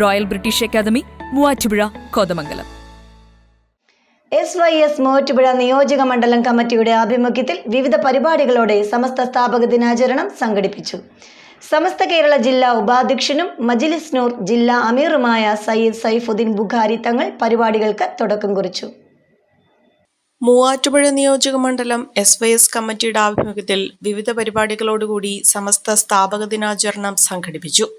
Royal British Academy Muvattupuzha Kothamangalam. S Y S Muvattupuzha നിയോജക മണ്ഡലം കമ്മിറ്റിയുടെ ആഭിമുഖ്യത്തിൽ വിവിധ പരിപാടികളോടെ സമസ്ത സ്ഥാപക ദിനാചരണം സംഘടിപ്പിച്ചു. സമസ്ത കേരള ജില്ലാ ഉപാധ്യക്ഷനും മജിലിസ് നൂർ ജില്ലാ അമീറുമായ സയ്യിദ് സൈഫുദ്ദീൻ ബുഖാരി തങ്ങൾ പരിപാടികൾക്ക് തുടക്കം കുറിച്ചു. മൂവാറ്റുപുഴ നിയോജക മണ്ഡലം എസ് വൈ എസ് കമ്മിറ്റിയുടെ ആഭിമുഖ്യത്തിൽ വിവിധ പരിപാടികളോടുകൂടി സമസ്ത സ്ഥാപക ദിനാചരണം സംഘടിപ്പിച്ചു.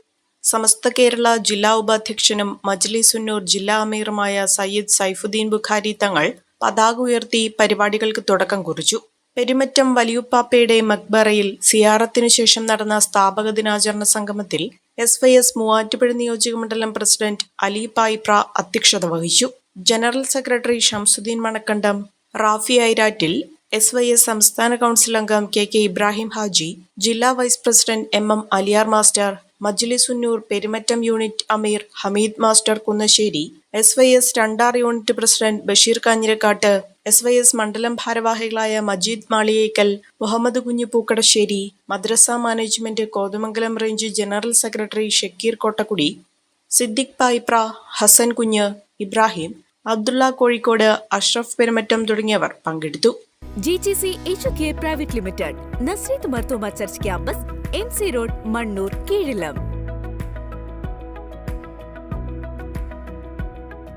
സമസ്ത കേരള ജില്ലാ ഉപാധ്യക്ഷനും മജ്ലിസുന്നൂർ ജില്ലാ അമീറുമായ സയ്യിദ് സൈഫുദ്ദീൻ ബുഖാരി തങ്ങൾ പതാക ഉയർത്തി പരിപാടികൾക്ക് തുടക്കം കുറിച്ചു. പെരുമറ്റം വലിയുപ്പാപ്പയുടെ മക്ബറയിൽ സിയാറത്തിനു ശേഷം നടന്ന സ്ഥാപക ദിനാചരണ സംഗമത്തിൽ എസ് വൈ എസ് മൂവാറ്റുപുഴ നിയോജക മണ്ഡലം പ്രസിഡന്റ് അലി പായ്പ്ര അധ്യക്ഷത വഹിച്ചു. General secretary Shamsuddin Manakkandam Rafi Airattil S Y S സംസ്ഥാന കൗൺസിൽ അംഗം കെ കെ ഇബ്രാഹിം ഹാജി ജില്ലാ vice president M M Aliyar master Majlisunnoor Perumattam unit Ameer Hameed master Kunnassery S Y S Randar unit president Basheer Kanjirakkad S Y S മണ്ഡലം ഭാരവാഹികളായ മജീദ് മാളിയേക്കൽ മുഹമ്മദ് കുഞ്ഞു പൂക്കടശ്ശേരി മദ്രസ management Kothamangalam range general secretary Shakkeer Kottakkudi Siddique Payipra Hassan Kunju Ibrahim Abdulla Kozhikode Ashraf Perumattam തുടങ്ങിയവർ പങ്കെടുത്തു. G G C K private limited Nazareth Marthoma church campus M C road Mannoor Keezhillam